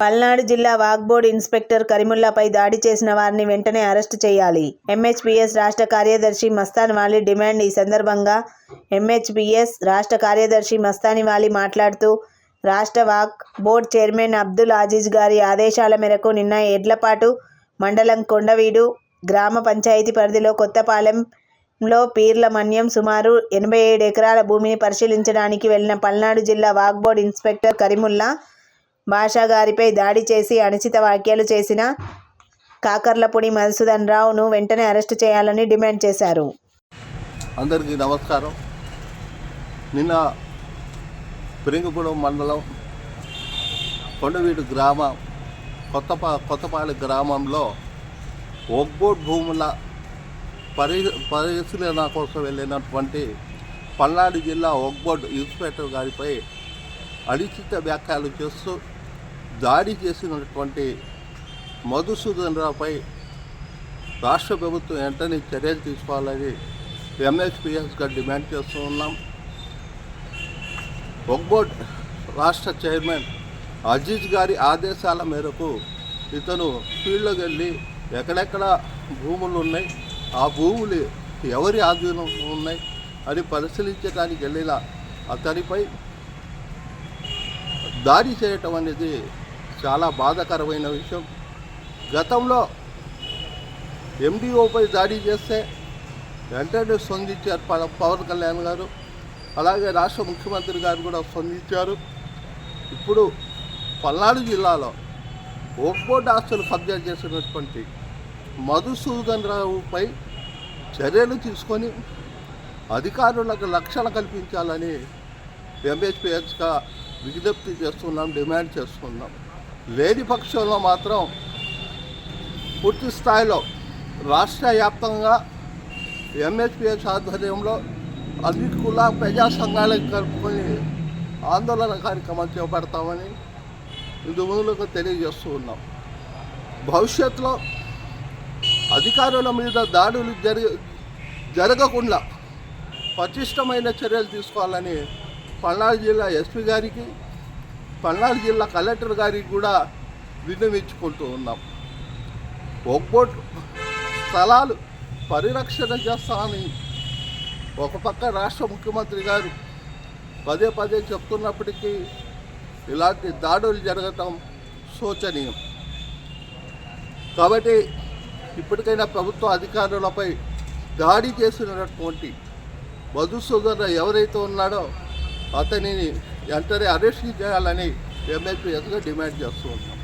పల్నాడు జిల్లా వాగ్బోర్డ్ ఇన్స్పెక్టర్ కరిముల్లాపై దాడి చేసిన వారిని వెంటనే అరెస్టు చేయాలి. ఎంహెచ్పిఎస్ రాష్ట్ర కార్యదర్శి మస్తాన్ వాలి డిమాండ్ ఈ సందర్భంగా ఎంహెచ్పిఎస్ రాష్ట్ర కార్యదర్శి మస్తాని వాలి మాట్లాడుతూ రాష్ట్ర వాక్ బోర్డ్ చైర్మన్ అబ్దుల్ ఆజీజ్ గారి ఆదేశాల మేరకు నిన్న ఎడ్లపాటు మండలం కొండవీడు గ్రామ పంచాయతీ పరిధిలో కొత్తపాలెంలో పీర్ల మన్యం సుమారు ఎనభై ఏడు ఎకరాల భూమిని పరిశీలించడానికి వెళ్ళిన పల్నాడు జిల్లా వాగ్బోర్డ్ ఇన్స్పెక్టర్ కరిముల్లా భాషా గారిపై దాడి చేసి అనుచిత వ్యాఖ్యలు చేసిన కాకర్లపూడి మధుసూదన్ రావును వెంటనే అరెస్టు చేయాలని డిమాండ్ చేశారు. అందరికీ నమస్కారం. నిన్న పెరింగగూడెం మండలం కొండవీడు గ్రామం కొత్తపా కొత్తపాలెం గ్రామంలో ఒగ్గోడ్ భూముల పరి పరిశీలన కోసం వెళ్ళినటువంటి పల్నాడు జిల్లా ఒగ్గోడ్ ఇన్స్పెక్టర్ గారిపై అనిశ్చిత వ్యాఖ్యలు చేస్తూ దాడి చేసినటువంటి మధుసూదన్ రావుపై రాష్ట్ర ప్రభుత్వం వెంటనే చర్యలు తీసుకోవాలని ఎంఎస్పిఎస్గా డిమాండ్ చేస్తూ ఉన్నాం. ఒక్బోర్డ్ రాష్ట్ర చైర్మన్ అజీజ్ గారి ఆదేశాల మేరకు ఇతను ఫీల్డ్లోకి వెళ్ళి ఎక్కడెక్కడ భూములు ఉన్నాయి ఆ భూములు ఎవరి ఆధీనంలో ఉన్నాయి అని పరిశీలించడానికి వెళ్ళిన అతనిపై దాడి చేయటం అనేది చాలా బాధాకరమైన విషయం. గతంలో ఎండిఓపై దాడి చేస్తే వెంటనే స్పందించారు ప- పవన్ కళ్యాణ్ గారు. అలాగే రాష్ట్ర ముఖ్యమంత్రి గారు కూడా స్పందించారు. ఇప్పుడు పల్నాడు జిల్లాలో ఓక్బోర్డ్ ఆస్తులు కబ్జా చేసినటువంటి మధుసూదన్ రావుపై చర్యలు తీసుకొని అధికారులకు రక్షణ కల్పించాలని ఎంహెచ్పిఎస్గా విజ్ఞప్తి చేస్తున్నాం డిమాండ్ చేస్తున్నాం. లేని పక్షంలో మాత్రం పూర్తి స్థాయిలో రాష్ట్ర వ్యాప్తంగా ఎంహెచ్పిఎస్ ఆధ్వర్యంలో అన్ని కుల ప్రజా సంఘాలకు కలుపుకొని ఆందోళన కార్యక్రమాలు చేపడతామని ఇందుకు తెలియజేస్తూ ఉన్నాం. భవిష్యత్తులో అధికారుల మీద దాడులు జరి జరగకుండా పటిష్టమైన చర్యలు తీసుకోవాలని పల్నాడు జిల్లా ఎస్పీ గారికి పల్నాడు జిల్లా కలెక్టర్ గారికి కూడా విన్నవించుకుంటూ ఉన్నాం. ఒక్కోట్ స్థలాలు పరిరక్షణ చేస్తామని ఒక పక్క రాష్ట్ర ముఖ్యమంత్రి గారు పదే పదే చెప్తున్నప్పటికీ ఇలాంటి దాడులు జరగటం శోచనీయం. కాబట్టి ఇప్పటికైనా ప్రభుత్వ అధికారులపై దాడి చేసినటువంటి మధుసూదన ఎవరైతే ఉన్నాడో అతనిని వెంటనే అరెస్ట్ చేయాలని ఎంఎస్పీఎస్గా డిమాండ్ చేస్తూ ఉన్నాం?